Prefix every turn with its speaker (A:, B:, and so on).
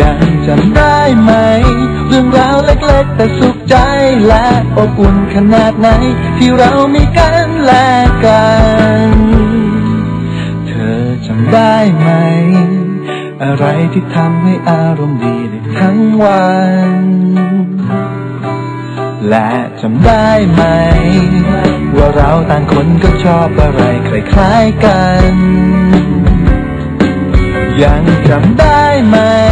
A: ยังจำได้ไหม เรื่องราวเล็กๆ แต่สุขใจและอบอุ่นขนาดไหน ที่เรามีกันและกัน เธอจำได้ไหม อะไรที่ทำให้อารมณ์ดีได้ทั้งวัน และจำได้ไหม ว่าเราต่างคนก็ชอบอะไรคล้ายๆกัน ยังจำได้ไหม